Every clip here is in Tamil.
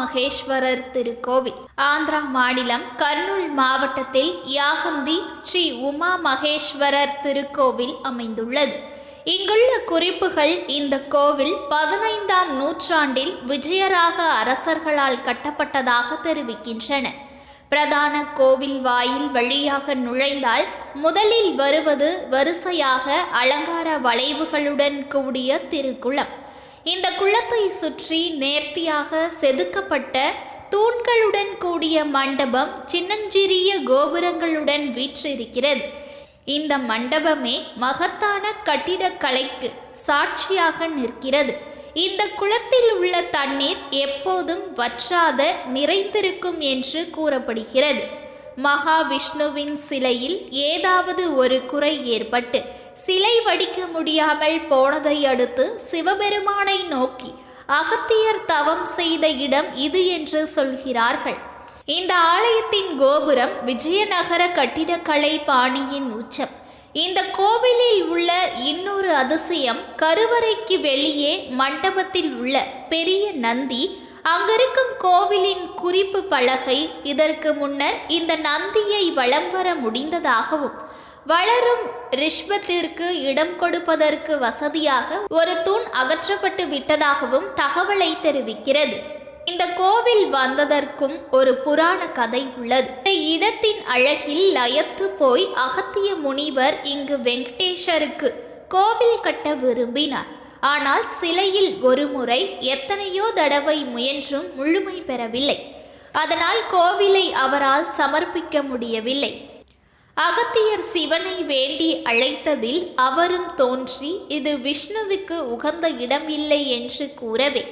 மகேஸ்வரர் திருக்கோவில். ஆந்திரா மாநிலம் கர்னூல் மாவட்டத்தில் யாகந்தி ஸ்ரீ உமா மகேஸ்வரர் திருக்கோவில் அமைந்துள்ளது. இங்குள்ள குறிப்புகள் இந்த கோவில் பதினைந்தாம் நூற்றாண்டில் விஜயராக அரசர்களால் கட்டப்பட்டதாக தெரிவிக்கின்றன. பிரதான கோவில் வாயில் வழியாக நுழைந்தால் முதலில் வருவது வரிசையாக அலங்கார வளைவுகளுடன் கூடிய திருக்குளம். இந்த குளத்தை சுற்றி நேர்த்தியாக செதுக்கப்பட்ட தூண்களுடன் கூடிய மண்டபம் சின்னஞ்சிறிய கோபுரங்களுடன் வீற்றிருக்கிறது. இந்த மண்டபமே மகத்தான கட்டிடக்கலைக்கு சாட்சியாக நிற்கிறது. இந்த குளத்தில் உள்ள தண்ணீர் எப்போதும் வற்றாத நிறைந்திருக்கும் என்று கூறப்படுகிறது. மகாவிஷ்ணுவின் சிலையில் ஏதாவது ஒரு குறை ஏற்பட்டு சிலை வடிக்க முடியாமல் போனதை அடுத்து சிவபெருமானை நோக்கி அகத்தியர் தவம் செய்த இடம் இது என்று சொல்கிறார்கள். இந்த ஆலயத்தின் கோபுரம் விஜயநகர கட்டிடக்கலை பாணியின் உச்சம். இந்த கோவிலில் உள்ள இன்னொரு அதிசயம் கருவறைக்கு வெளியே மண்டபத்தில் உள்ள பெரிய நந்தி அங்கிருக்கும் கோவிலின் குறிப்பு பலகை இதற்கு முன்னர் இந்த நந்தியை வலம் வர முடிந்ததாகவும் வளரும் ரிஷ்வத்திற்கு இடம் கொடுப்பதற்கு வசதியாக ஒரு தூண் அகற்றப்பட்டு விட்டதாகவும் தகவலை தெரிவிக்கிறது. இந்த கோவில் வந்ததற்கும் ஒரு புராண கதை உள்ளது. இந்த இடத்தின் அழகில் லயத்து போய் அகத்திய முனிவர் இங்கு வெங்கடேஷருக்கு கோவில் கட்ட விரும்பினார். ஆனால் சிலையில் ஒரு முறை எத்தனையோ தடவை முயன்றும் முழுமை பெறவில்லை. அதனால் கோவிலை அவரால் சமர்ப்பிக்க முடியவில்லை. அகத்தியர் சிவனை வேண்டி அழைத்ததில் அவரும் தோன்றி இது விஷ்ணுவுக்கு உகந்த இடம் இல்லை என்று கூறவே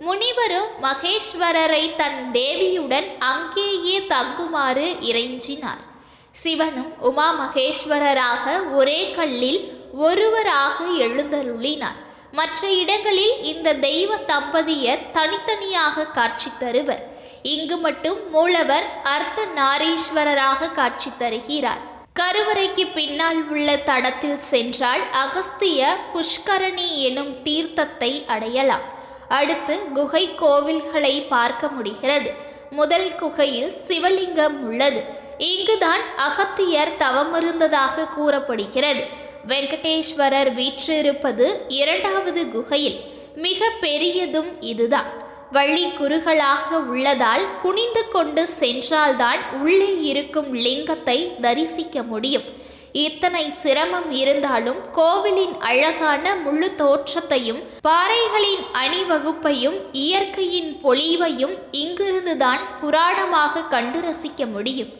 முனிவரும் மகேஸ்வரரை தன் தேவியுடன் அங்கேயே தங்குமாறு இறைஞ்சினார். சிவனும் உமா மகேஸ்வரராக ஒரே கல்லில் ஒருவராக எழுந்தருளினார். மற்ற இடங்களில் இந்த தெய்வ தம்பதியர் தனித்தனியாக காட்சி தருவர். இங்கு மட்டும் மூலவர் அர்த்த நாரீஸ்வரராக காட்சி தருகிறார். கருவறைக்கு பின்னால் உள்ள தடத்தில் சென்றால் அகஸ்திய புஷ்கரணி எனும் தீர்த்தத்தை அடையலாம். அடுத்து குகை கோவில்களை பார்க்க முடிகிறது. முதல் குகையில் சிவலிங்கம் உள்ளது. இங்குதான் அகத்தியர் தவமிருந்ததாக கூறப்படுகிறது. வெங்கடேஸ்வரர் வீற்றிருப்பது இரண்டாவது குகையில். மிக பெரியதும் இதுதான். வழி குறுகளாக உள்ளதால் குனிந்து கொண்டு சென்றால்தான் உள்ளே இருக்கும் லிங்கத்தை தரிசிக்க முடியும். இத்தனை சிரமம் இருந்தாலும் கோவிலின் அழகான முழு தோற்றத்தையும் பாறைகளின் அணிவகுப்பையும் இயற்கையின் பொலிவையும் இங்கிருந்துதான் புராணமாக கண்டு ரசிக்க முடியும்.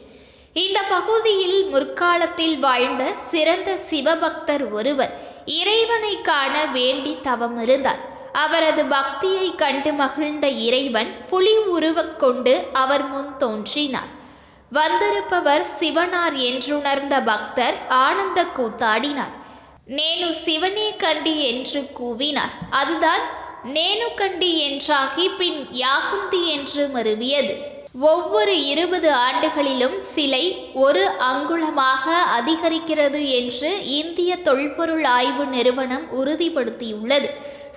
இந்த பகுதியில் முற்காலத்தில் வாழ்ந்த சிறந்த சிவபக்தர் ஒருவர் இறைவனை காண வேண்டி தவம் இருந்தார் அவரது பக்தியை கண்டு மகிழ்ந்த இறைவன் புலி உருவக் கொண்டு அவர் முன் தோன்றினார். வந்திருப்பவர் சிவனார் என்றுணர்ந்த பக்தர் ஆனந்த கூத்தாடினார். நேனு சிவனே கண்டி என்று கூவினார். அதுதான் நேனு கண்டி என்றாகி பின் யாகுந்தி என்று மருவியது. ஒவ்வொரு இருபது ஆண்டுகளிலும் சிலை ஒரு அங்குலமாக அதிகரிக்கிறது என்று இந்திய தொல்பொருள் ஆய்வு நிறுவனம் உறுதிப்படுத்தியுள்ளது.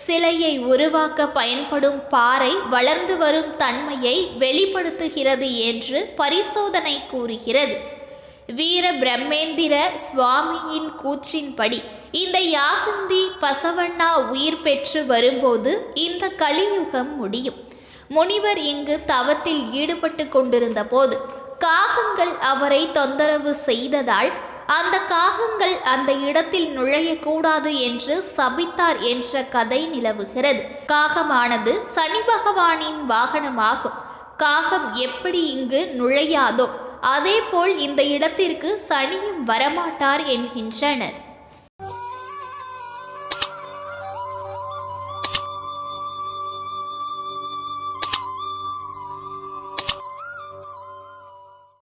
சிலையை உருவாக்க பயன்படும் பாறை வளர்ந்து வரும் தன்மையை வெளிப்படுத்துகிறது என்று பரிசோதனை கூறுகிறது. வீர பிரம்மேந்திர சுவாமியின் கூற்றின்படி இந்த யாகந்தி பசவண்ணா உயிர் பெற்று வரும்போது இந்த கலியுகம் முடியும். முனிவர் இங்கு தவத்தில் ஈடுபட்டு கொண்டிருந்த போது காகங்கள் அவரை தொந்தரவு செய்ததால் அந்த காகங்கள் அந்த இடத்தில் நுழையக்கூடாது என்று சபித்தார் என்ற கதை நிலவுகிறது. காகமானது சனி பகவானின் வாகனமாகும். காகம் எப்படி இங்கு நுழையாதோ அதேபோல் இந்த இடத்திற்கு சனியும் வரமாட்டார் என்கின்றனர்.